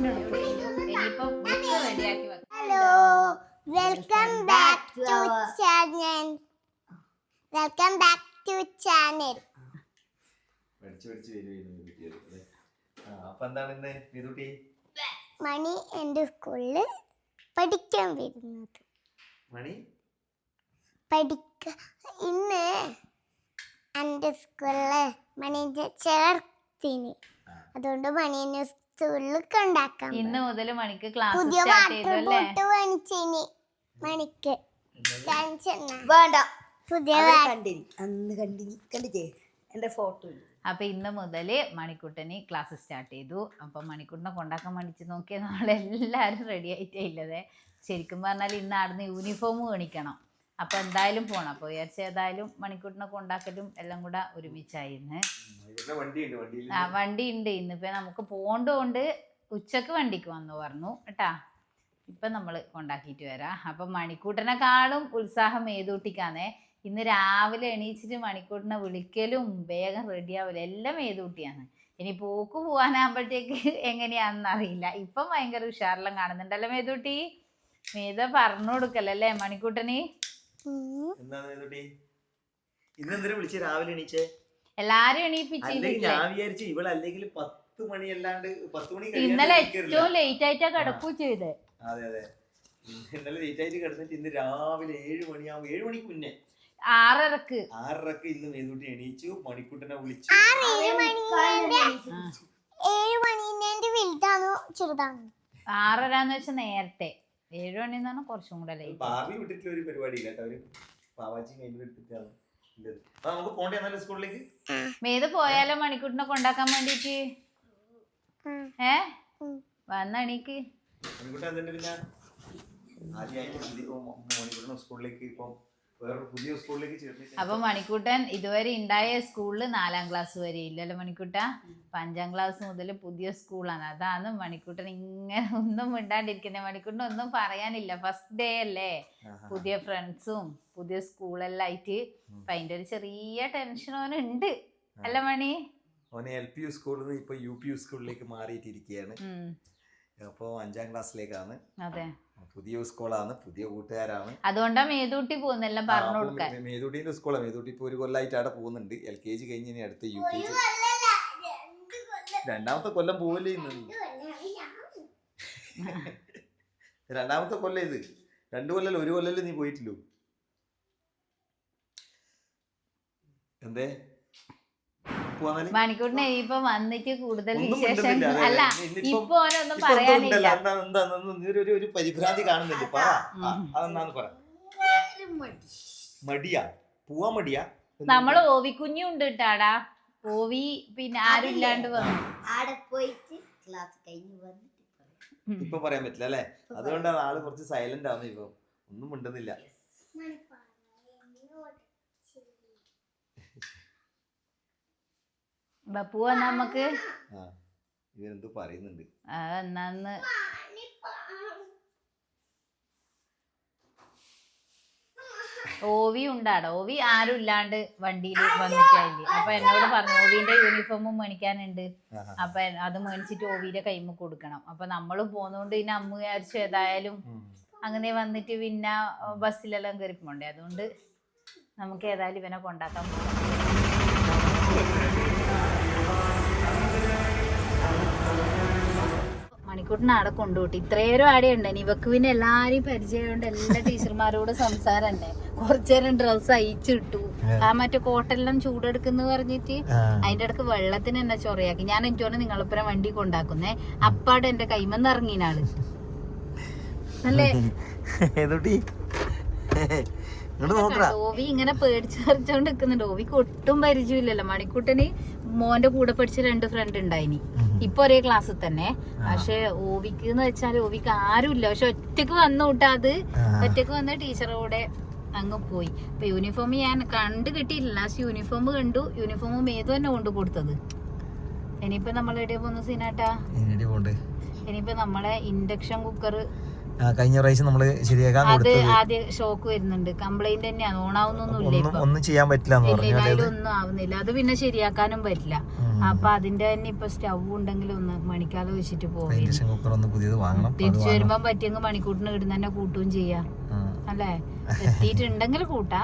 Book റെഡിയാക്കി വെക്കാം hello welcome back to channel welcome back to channel അപ്പൊ എന്താണ് ഇന്ന് മിതുട്ടി മണി? എന്റെ സ്കൂളിൽ പഠിക്കാൻ വരുന്നത് മണി പഠിക്ക ഇന്ന് എന്റെ സ്കൂളിൽ മണീന്റെ ചേർത്തിന്. അതുകൊണ്ട് മണീനെ സ്കൂളിൽ കൊണ്ടാക്കാൻ ഇന്ന് മുതൽ മണിക്ക് ക്ലാസ് പുതിയ വാട്ടർ അല്ലേ? ബോട്ട് മേടിച്ചിനി മണിക്ക്. വേണ്ട. പുതിയ കണ്ടിനി. അന്ന് കണ്ടിനി. കണ്ടിട്ടേ എന്റെ ഫോട്ടോ അപ്പൊ ഇന്ന് മുതൽ മണിക്കുട്ടന് ക്ലാസ് സ്റ്റാർട്ട് ചെയ്തു. അപ്പൊ മണിക്കുട്ടനെ കൊണ്ടാക്കാൻ വേണ്ടിച്ച് നോക്കിയാൽ നമ്മളെല്ലാരും റെഡി ആയിട്ടേ ഇല്ലതേ. ശരിക്കും പറഞ്ഞാൽ ഇന്ന് ആടുന്ന് യൂണിഫോം മേടിക്കണം അപ്പൊ എന്തായാലും പോണം. അപ്പൊ വിചാരിച്ച ഏതായാലും മണിക്കൂട്ടിനൊക്കെ കൊണ്ടാക്കലും എല്ലാം കൂടെ ഒരുമിച്ചായിരുന്നു. ആ വണ്ടി ഉണ്ട് ഇന്നിപ്പോ നമുക്ക് പോണ്ടോണ്ട് ഉച്ചയ്ക്ക് വണ്ടിക്ക് വന്നു പറഞ്ഞു. കേട്ടാ? ഇപ്പൊ നമ്മൾ കൊണ്ടാക്കിയിട്ട് വരാം. അപ്പൊ മണിക്കൂട്ടനെക്കാളും ഉത്സാഹം ഏതൂട്ടിക്കാന്നേ ഇന്ന് രാവിലെ എണീച്ചിട്ട് മണിക്കൂട്ടിനെ വിളിക്കലും വേഗം റെഡിയാവലും എല്ലാം ഏതൂട്ടിയാണ് ഇനി പോക്ക് പോവാനാകുമ്പോഴത്തേക്ക് എങ്ങനെയാണെന്ന് അറിയില്ല. ഇപ്പം ഭയങ്കര ഉഷാറെല്ലാം കാണുന്നുണ്ടല്ലോ മേതൂട്ടി? മേത പറഞ്ഞു കൊടുക്കല്ലേ മണിക്കൂട്ടന്? ഇന്ന് എന്തിനാ വിളിച്ച്? രാവിലെ എണീച്ചേ? എല്ലാരും ഞാൻ വിചാരിച്ചു ഇവളല്ലെങ്കിൽ പത്ത് മണി അല്ലാണ്ട് പത്ത് മണി ഇന്നലെ ഏറ്റവും ലേറ്റ് ആയിട്ടാ കിടക്കൂ ചെയ്തേ. അതെ അതെ. ഇന്നലെ ലേറ്റ് ആയിട്ട് കിടന്നിട്ട് ഇന്ന് രാവിലെ ഏഴ് മണിയാവും ഏഴ് മണിക്ക് മുന്നേ. ആറരക്ക്. ആറരക്ക് ഇന്ന് മേതുട്ടി എണീച്ചു മണിക്കുട്ടനെ വിളിച്ചു. ആറരാന്ന് വെച്ചാൽ നേരത്തെ. ഏഴു മണി എന്ന് പറഞ്ഞാൽ കുറച്ചും കൂടെ ലേറ്റ് ഭാവി വിട്ടിട്ടുള്ള ഒരു പരിപാടി ഇല്ല കേട്ടോ അവർ പാവാച്ചി കഴിഞ്ഞ് എടുത്തിട്ടാണ് ഉള്ളത്. ആ നമുക്ക് പോണ്ടേ എന്നാലും സ്കൂളിലേക്ക് മേത് പോയാലോ മണിക്കൂട്ടിനെ കൊണ്ടാക്കാൻ വേണ്ടിട്ട്. ഏ. വന്നണിക്ക് മണിക്കുട്ടൻ പിന്നെ ആദ്യമായിട്ട് മണിക്കുട്ടൻ സ്കൂളിലേക്ക് ഇപ്പം പുതിയ സ്കൂളിലേക്ക് അപ്പൊ മണിക്കൂട്ടൻ ഇതുവരെ ഉണ്ടായ സ്കൂളിൽ നാലാം ക്ലാസ് വരെ ഇല്ലല്ലോ മണിക്കൂട്ട? അഞ്ചാം ക്ലാസ് മുതൽ പുതിയ സ്കൂളാണ്. അതാണ് മണിക്കൂട്ടൻ ഇങ്ങനെ ഒന്നും മിണ്ടാണ്ടിരിക്കുന്നത് മണിക്കൂട്ടൻ ഒന്നും പറയാനില്ല. ഫസ്റ്റ് ഡേ അല്ലേ? പുതിയ ഫ്രണ്ട്സും പുതിയ സ്കൂളെല്ലാം ആയിട്ട് അപ്പൊ അതിന്റെ ഒരു ചെറിയ ടെൻഷൻ ഓനുണ്ട് അല്ല മണി? ഓനെ എൽ പി യു സ്കൂളിൽ നിന്ന് ഇപ്പൊ യു പി യു സ്കൂളിലേക്ക് മാറിയിട്ടിരിക്കുകയാണ് അപ്പോൾ അഞ്ചാം ക്ലാസ്സിലേക്കാണ്. അതെ. പുതിയ സ്കൂളാണ് പുതിയ കൂട്ടുകാരാണ്. അതുകൊണ്ടാ മേതൂട്ടി പോകുന്നെല്ലാം പറഞ്ഞു കൊടുക്കാൻ. മേതൂട്ടിന്റെ സ്കൂളാണ് മേതൂട്ടി ഇപ്പൊ ഒരു കൊല്ലായിട്ട് അവിടെ പോകുന്നുണ്ട്. എൽ കെ ജി കഴിഞ്ഞ് ഇനി അടുത്ത യു കെ ജി. രണ്ടാമത്തെ കൊല്ലം പോവല്ലേ ഇന്ന് നീ? രണ്ടാമത്തെ കൊല്ലം ഇത്. രണ്ടു കൊല്ലം ഒരു കൊല്ലല്ലേ നീ പോയിട്ടില്ലോ എന്തേ? മണിക്കൂറിന് ഇപ്പൊ വന്നിട്ട് കൂടുതൽ വിശേഷം അല്ല? ഇപ്പൊ ഓരോന്നും പറയാനില്ല. ഒരു- പരിഭ്രാന്തി ആ, അതെന്താന്ന് പറ. മടിയാ? പോവാൻ മടിയാ? നമ്മൾ ഓവിക്കുഞ്ഞും ഉണ്ട് കേട്ടാടാ. ഓവി പിന്നെ ആരും ഇല്ലാണ്ട് വന്നു. ആടെ പോയിട്ട് ക്ലാസ് കഴിഞ്ഞ് വന്നിട്ട്. ഇപ്പൊ പറയാൻ പറ്റില്ല അല്ലേ? അതുകൊണ്ടാണ് ആൾ കുറച്ച് സൈലന്റ് ആവുന്നത് ഇപ്പൊ. ഒന്നും മിണ്ടുന്നില്ല. പോവാ നമുക്ക് ആ ഇവരെന്തോ പറയുന്നുണ്ട്. ആ, എന്നാന്ന് ഓവി ഉണ്ടാടോ. ഓവി ആരും ഇല്ലാണ്ട് വണ്ടിയിൽ വന്നിട്ടില്ല അപ്പൊ എന്നോട് പറഞ്ഞു ഓവിന്റെ യൂണിഫോമും മേടിക്കാനുണ്ട്. അപ്പൊ അത് മേടിച്ചിട്ട് ഓവിയുടെ കൈമ കൊടുക്കണം. അപ്പൊ നമ്മൾ പോന്നോണ്ട് ഇനി അമ്മ വിചാരിച്ചു ഏതായാലും. അങ്ങനെ വന്നിട്ട് പിന്നെ ബസ്സിലെല്ലാം കയറി പോണ്ടേ അതുകൊണ്ട് നമുക്ക് ഏതായാലും ഇവനെ കൊണ്ടാക്കാൻ പോകാം മണിക്കൂട്ടിന് ആടെ കൊണ്ടുപോട്ടി. ഇത്രയേരം ആടെ ഉണ്ട് ഇവക്ക് പിന്നെ എല്ലാരെയും പരിചയമുണ്ട് എല്ലാ ടീച്ചർമാരോട് സംസാരണ്ടേ? കുറച്ചേരം ഡ്രസ്സ് അയച്ചിട്ടു. ആ. മറ്റേ കോട്ടെല്ലാം ചൂടെടുക്കുന്നു പറഞ്ഞിട്ട് അതിന്റെ ഇടയ്ക്ക് വെള്ളത്തിന് എന്നെ ചൊറയാക്കി. ഞാൻ എനിക്കോന്ന് നിങ്ങളിപ്പുറം വണ്ടി കൊണ്ടാക്കുന്നേ. അപ്പാടെ എന്റെ കൈമന്ന് ഇറങ്ങിനാൾ. അല്ലേ? ഓവി ഇങ്ങനെ പേടിച്ച് പറിച്ചോണ്ട് നിക്കുന്നുണ്ട്. ഓവിക്ക് ഒട്ടും പരിചയമില്ലല്ലോ. മണിക്കൂട്ടന് മോന്റെ കൂടെ പഠിച്ച രണ്ട് ഫ്രണ്ട് ഉണ്ടായിനി. ഇപ്പൊ ഒരേ ക്ലാസ്സിൽ തന്നെ. പക്ഷെ ഓവിക്ക് എന്ന് വെച്ചാൽ ഓവിക്ക് ആരുമില്ല പക്ഷെ ഒറ്റയ്ക്ക് വന്നു കൂട്ടാ അത്. ഒറ്റയ്ക്ക് വന്ന ടീച്ചറോടെ അങ്ങ് പോയി. ഇപ്പൊ യൂണിഫോം ഞാൻ കണ്ടു കിട്ടിയില്ല ലാസ്റ്റ് യൂണിഫോം കണ്ടു. യൂണിഫോം മേതു തന്നെ കൊണ്ടു കൊടുത്തത്. ഇനിയിപ്പോ നമ്മൾ എവിടെയാ പോകുന്ന സീനാട്ടാ ഇനിയിപ്പോ നമ്മളെ ഇൻഡക്ഷൻ കുക്കർ കഴിഞ്ഞ പ്രാവശ്യം നമ്മൾ ശരിയാക്കാൻ അത് ആദ്യം ഷോക്ക് വരുന്നുണ്ട്. കംപ്ലൈന്റ് തന്നെയാണ് ഒന്നും ഒന്നും ചെയ്യാൻ പറ്റില്ല എന്ന് പറഞ്ഞു. അത്? ആവുന്നില്ല. അത് പിന്നെ ശരിയാക്കാനും പറ്റില്ല. അപ്പൊ അതിന്റെ തന്നെ ഇപ്പൊ സ്റ്റൗ ഉണ്ടെങ്കിൽ ഒന്ന് മണിക്കാലം വെച്ചിട്ട് പോകും ഇൻഡക്ഷൻ കുക്കർ ഒന്ന് പുതിയത് വാങ്ങണം. അത് തിരിച്ചു വാങ്ങണം. വരുമ്പോ പറ്റിയെങ്കിൽ മണിക്കൂട്ടിന് ഇടുന്ന തന്നെ കൂട്ടുകയും ചെയ്യാം. ഉം. അല്ലേ? എത്തിയിട്ടുണ്ടെങ്കിൽ കൂട്ടാ.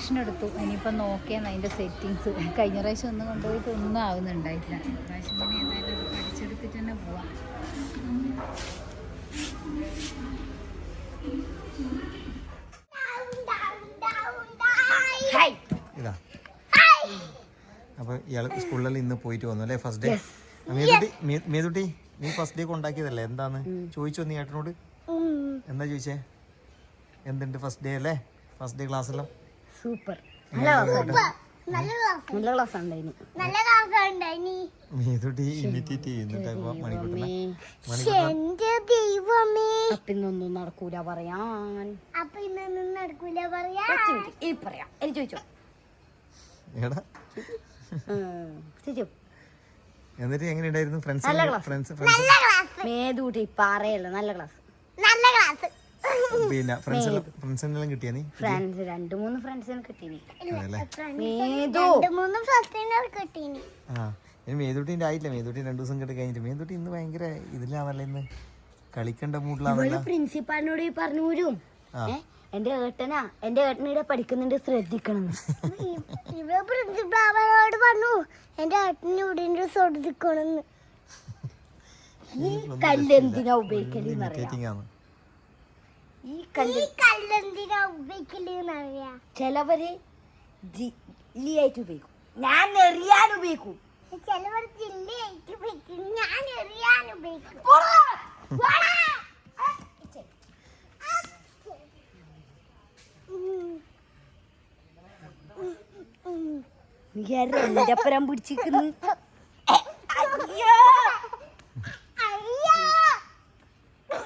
ഇൻഡക്ഷൻ എടുത്തു. ഇനിയിപ്പോൾ നോക്കിയാൽ അതിന്റെ സെറ്റിങ്സ് കഴിഞ്ഞ പ്രാവശ്യം ഒന്നും കൊണ്ടുപോയിട്ട് ഒന്നും ആവുന്നുണ്ടായിട്ടില്ല. പ്രാവശ്യം തന്നെ ഏതായാലും അത് പഠിച്ചെടുത്തിട്ട് തന്നെ പോവാം. ഇതാ. അപ്പൊ ഇയാൾ സ്കൂളിൽ ഇന്ന് പോയിട്ട് വന്നു അല്ലേ? ഫസ്റ്റ് ഡേ മേതുട്ടി മേതുട്ടി നീ ഫസ്റ്റ് ഡേ കൊണ്ടാക്കിയതല്ലേ? എന്താന്ന് ചോദിച്ചോ നീ ഏട്ടനോട്? എന്താ ചോദിച്ചേ? എന്തുണ്ട് ഫസ്റ്റ് ഡേ അല്ലേ? ഫസ്റ്റ് ഡേ ക്ലാസ്സെല്ലാം സൂപ്പർ. നല്ല ക്ലാസ് നല്ല ക്ലാസ് ഉണ്ടായിന് നല്ല ക്ലാസ് ഉണ്ടായിനി ഇമിറ്റേറ്റ് ചെയ്യുന്നുണ്ട് ദൈവമേ. പിന്നൊന്നും നടക്കൂല പറയാൻ. അപ്പൊ ഇന്നൊന്നും നടക്കൂല പറയാ ഈ പറയാം. എനിക്ക് ചോദിച്ചോ? എടാ. ചോദിച്ചോ? എന്നിട്ട് എങ്ങനെയുണ്ടായിരുന്നു ഫ്രണ്ട്സ് ഫ്രണ്ട്സ് ഫ്രണ്ട്സ് നല്ല ക്ലാസ് മേതൂട്ടി പറയല്ല നല്ല ക്ലാസ് നല്ല ക്ലാസ് പിന്നെ ഫ്രണ്ട്സ് എല്ലാം ഫ്രണ്ട്സിനെല്ലാം കിട്ടിയാ നീ? ഫ്രണ്ട്സ് രണ്ട് മൂന്ന് ഫ്രണ്ട്സിനെ കിട്ടീനി. അതല്ലേ മേതു. രണ്ട് മൂന്ന് ഫസ്റ്റ് കിട്ടീനി. ആ ഇനി ആയില്ല മേതുട്ടി രണ്ട് ദിവസം കേട്ട് കഴിഞ്ഞിട്ട്. മേതുട്ടി ഇന്ന് ഭയങ്കര ഇതിലാണല്ലോ ഇന്ന്. കളിക്കേണ്ട പ്രിൻസിപ്പാളിനോട് പറഞ്ഞു വരും ആ. എന്റെ ഏട്ടനാ എന്റെ ഏട്ടനിടെ പഠിക്കുന്നുണ്ട് ശ്രദ്ധിക്കണം. ഇവ പ്രിൻസിപ്പൾ പറഞ്ഞു എന്റെ ഏട്ടന് ഇവിടെ ശ്രദ്ധിക്കണമെന്ന്. ഈ കല്ലെന്തിനാ ഉപയോഗിക്കൽ ഇമിറ്റേറ്റിംഗ് ആണ്. ഈ ഈ കല്ല് കല്ലെന്തിനാ ചിലവര് ജില്ലിയായിട്ട് ഉപയോഗിക്കും ഞാൻ എറിയാൻ ഉപയോഗിക്കും ചിലവർ ജില്ലയായിട്ട് ഉപയോഗിക്കും ഞാൻ എറിയാൻ ഉപയോഗിക്കും എന്റെ പിടിച്ചിരിക്കുന്നു?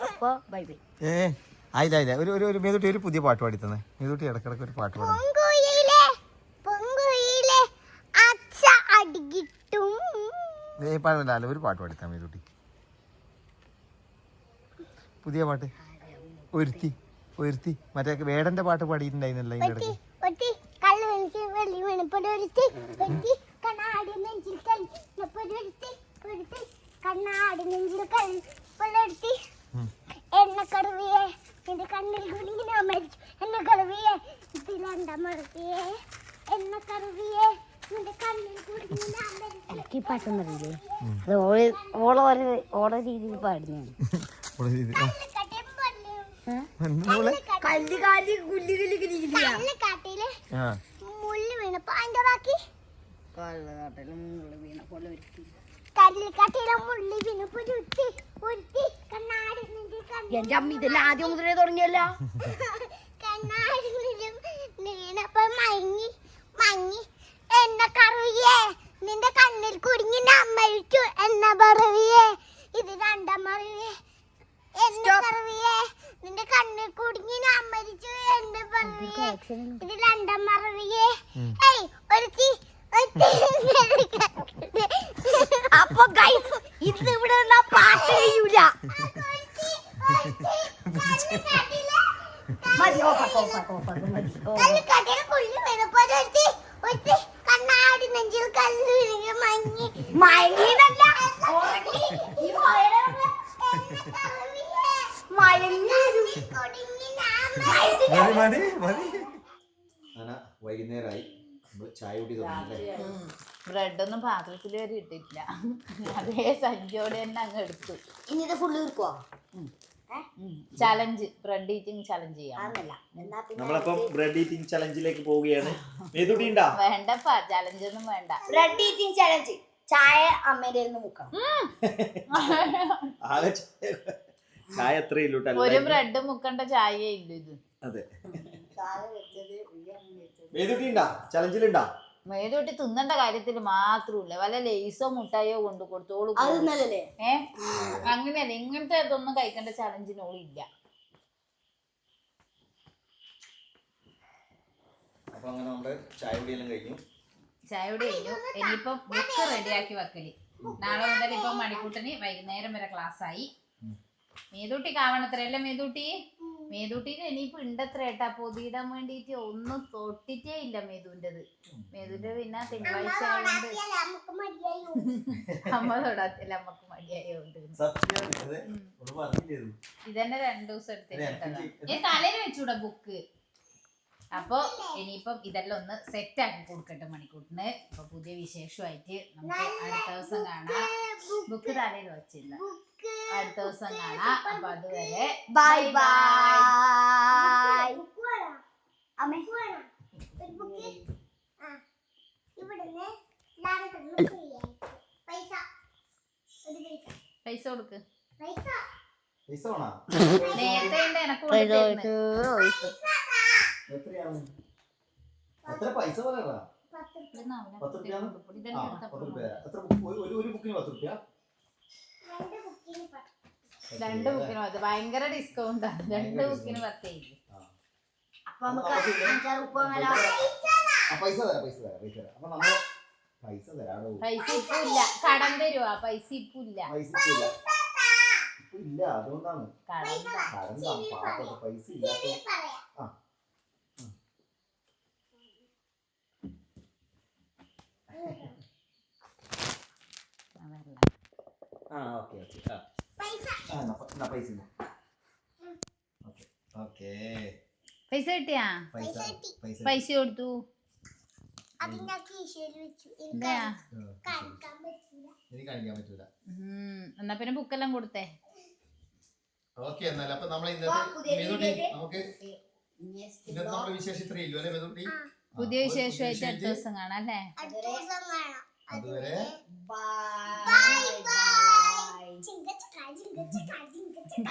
അപ്പൊ ബൈ ബൈ ഏ? ആയില്ല ആയില്ല ഒരു ഒരു ഒരു മേതുട്ടി ഒരു പുതിയ പാട്ട് പാടി തന്നെ മേതുട്ടി ഇടക്കിടക്ക് ഒരു പാട്ട് പാടും പാടില്ല ഒരു പാട്ട് പാടിത്താ മേതുട്ടി. പുതിയ പാട്ട്. ഒരുത്തി ഒരുത്തി. മറ്റേ വേടന്റെ പാട്ട് പാടിയിട്ടുണ്ടായിരുന്നല്ലോ ഇതിന്റെ ഇടയ്ക്ക്. കണ്ണാടി നെഞ്ചിൽ കല്ലൊരുത്തി ഒരുത്തി കണ്ണാടി നിന്റെ കണ്ണിൽ കുടുങ്ങിന മരിച്ചു. എന്നെ കറുവിയെ ഇതിലണ്ട മറുവിയെ എന്നെ കറുവിയെ എനിക്ക് പാട്ടൊന്നറിയില്ലേ അത് ഓൾ ഓളോരെ ഓളെ രീതിയിൽ പാടുന്നതാണ്? കല്ല് കാലി കുല്ലി കുല്ലി കുല്ലി കല്ല് കാട്ടിൽ മുള്ളി വീണപ്പോ അതിന്റെ ബാക്കി? കള്ളകാട്ടിലും വീണ പോലെ ഒരുത്തി കല്ല് കാട്ടിലെ മുള്ളി വീണപ്പോ ഒരുത്തി ഒരുത്തി കണ്ണാടി എന്റെ അമ്മ ഇതെല്ലാം ആദ്യം മുതലേ തുടങ്ങിയല്ല. നിന്റെ കണ്ണിൽ കുടുങ്ങി ഞാൻ മരിച്ചു എന്ന പറവിയേ. ഇത് രണ്ടാം മറിവിയെ എന്ന കറുവിയെ നിന്റെ കണ്ണിൽ കുടുങ്ങി ഞാൻ മരിച്ചു എന്ന പറവിയെ. ഇത് രണ്ടാം മറവിയെ ഏയ് ഒരു അപ്പൊ ഗൈസ് ഇന്ന് ഇവിടെ പാട്ട് കഴിയൂല. മതി ഓഫാക്ക് ഓഫാക്ക് ഓഫാക്ക് മതി. കല്ല് കുഴി വീണപ്പോ ഒരുത്തി ഒരുത്തി കണ്ണാടി നെഞ്ചിൽ കല്ല് കുടുങ്ങി ഞാൻ മതി മതി. മതി വൈകുന്നേരമായി ചായ കുടി ബ്രെഡൊന്നും പാത്രത്തിൽ വരെ ഇട്ടിട്ടില്ല. അതേ സഞ്ചിയോടെ തന്നെ അങ്ങ് എടുത്തു. ഇനി ഇത് ഫുള്ള് തീർക്കുവോ? ചലഞ്ച് ബ്രെഡ് ഈറ്റിംഗ് ചലഞ്ച് ചെയ്യാം. നമ്മളപ്പം ബ്രെഡ് ഈറ്റിംഗ് ചലഞ്ചിലേക്ക് പോവുകയാണ്. മേതുട്ടി ഉണ്ടാ വേണ്ടപ്പാ ചലഞ്ച് ഒന്നും വേണ്ട. ബ്രെഡ് ഈറ്റിംഗ് ചലഞ്ച് ചായ അമ്മേന്റെ നിന്ന് മുക്കണം. ആകെ ചായ- എത്രയില്ലൂ ഒരു ബ്രെഡ് മുക്കണ്ട ചായ ഇല്ല ഇത്. അതെ. ചായ വെച്ചത് ഉയ്യം വെച്ചത്. മേതുട്ടി ചലഞ്ചിലുണ്ടാ മേതോട്ടി തിന്നണ്ട കാര്യത്തിൽ മാത്രമില്ല വല്ല ലേസോ മുട്ടായോ കൊണ്ട് കൊടുത്തോളൂ അത് നല്ലല്ലേ ഏ? അങ്ങനെയല്ല. ഇങ്ങനത്തെ ഇതൊന്നും കഴിക്കേണ്ട അങ്ങനെ നമ്മുടെ ചായ കൂടി കഴിഞ്ഞു. ഇനിയിപ്പം ബുക്ക് റെഡിയാക്കി വെക്കൽ. നാളെ മുതൽ ഇപ്പൊ മണിക്കൂട്ടന് വൈകുന്നേരം വരെ ക്ലാസ് ആയി. മേതൂട്ടി ആവണത്രയല്ലേ മേതൂട്ടി മേതൂട്ടിന് ഇനിയിപ്പോ ഉണ്ടത്ര ഏട്ടാ. പൊതിയിടാൻ വേണ്ടിട്ട് ഒന്നും തൊട്ടിട്ടേ ഇല്ല മേതുവിന്റെത് മേതുവിന്റെ പിന്നെ തിങ്കളാഴ്ച ആയതുകൊണ്ട് അമ്മ തൊടാത്തില്ല? അമ്മയ്ക്ക് മടിയായോണ്ട്? ഇതന്നെ രണ്ടു ദിവസം ഞാൻ തലയിൽ വെച്ചൂടാ ബുക്ക്. അപ്പൊ ഇനിയിപ്പം ഇതെല്ലാം ഒന്ന് സെറ്റ് ആക്കി കൊടുക്കട്ടെ മണിക്കൂട്ടിന്. അപ്പൊ പുതിയ വിശേഷമായിട്ട് നമുക്ക് അടുത്ത ദിവസം കാണാം. ബുക്ക് തലയിൽ വെച്ചില്ല അടുത്ത ദിവസം കാണാം. അപ്പൊ അതുവരെ ബൈ ബൈ പൈസ. കൊടുക്ക്. പൈസ. പൈസ നേരത്തെ എനക്ക് കൊണ്ടുതരുന്നത്. എത്രയാണ്? എത്ര പൈസ പറയാ പത്ത് അവനെ പത്ത് പത്ത് റുപ്യ എത്ര ഒരു- ഒരു ബുക്കിന് പത്ത്. റുപ്യ രണ്ട് ബുക്കിന് പത്ത്. പത്ത് ഭയങ്കര ഡിസ്കൗണ്ട്. ആണ് രണ്ട് ബുക്കിന് പത്തേക്ക് അപ്പൊ പൈസ തരാം. പൈസ തരാം പൈസ തരാം അപ്പൊ നമ്മൾ പൈസ തരാടോ? പൈസ ഇപ്പൊ ഇല്ല. കടം തരുവാ. പൈസ ഇപ്പൊ ഇല്ല. പൈസ ഇല്ല. ഇപ്പൊ ഇല്ല അതുകൊണ്ടാണ്. കടം ത- പൈസ ഇല്ലാത്ത ആ. ആ ഓക്കെ ഓക്കെ. ആ. പൈസ ആ എന്നാ പൈസ ഓക്കെ ഓക്കെ. പൈസ കിട്ടിയാ? പൈസ പൈസ. പൈസ കൊടുത്തു. എന്നാ പിന്നെ ബുക്കെല്ലാം കൊടുത്തേ. ഓക്കെ എന്നാൽ അപ്പൊ നമ്മളെ ഇന്നത്തെ നമുക്ക് ഇന്നത്തെ നമ്മുടെ വിശേഷം ഇത്രയില്ലോ ഇല്ലു അല്ലെ മെതുട്ടി പുതിയ വിശേഷമായിട്ട് അടുത്ത ദിവസം കാണാം അല്ലേ? അടുത്ത ദിവസം കാണാം. അതുവരെ ബൈ. ബൈ ചിങ്ക ചിങ്ക ചിങ്ക ചിങ്ക ചിങ്ക